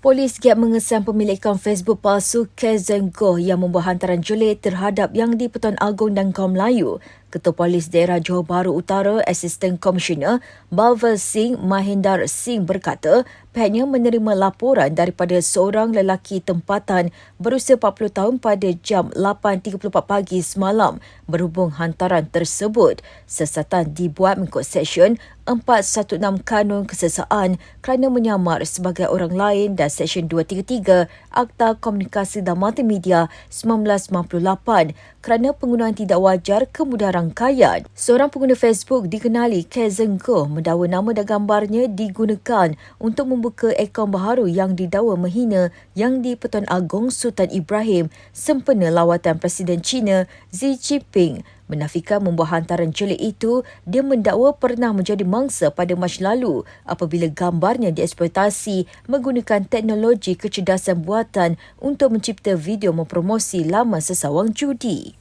Polis giat mengesan pemilik akaun Facebook palsu Kezen Goh yang membuat hantaran jelit terhadap Yang di-Pertuan Agong dan kaum Melayu. Ketua Polis Daerah Johor Bahru Utara, Assistant Commissioner Balwar Singh Mahindar Singh berkata, pihaknya menerima laporan daripada seorang lelaki tempatan berusia 40 tahun pada jam 8.34 pagi semalam berhubung hantaran tersebut. Sesatan dibuat mengikut Seksyen 416 Kanun Kesesaan kerana menyamar sebagai orang lain dan Seksyen 233 Akta Komunikasi dan Multimedia 1998 kerana penggunaan tidak wajar kemudahan rangkaian. Seorang pengguna Facebook dikenali Kezen Goh mendakwa nama dan gambarnya digunakan untuk membuka akaun baharu yang didakwa menghina Yang di-Pertuan Agong Sultan Ibrahim sempena lawatan Presiden China Xi Jinping menafikan membuat hantaran jelik itu, dia mendakwa pernah menjadi mangsa pada Mac lalu apabila gambarnya dieksploitasi menggunakan teknologi kecerdasan buatan untuk mencipta video mempromosi laman sesawang judi.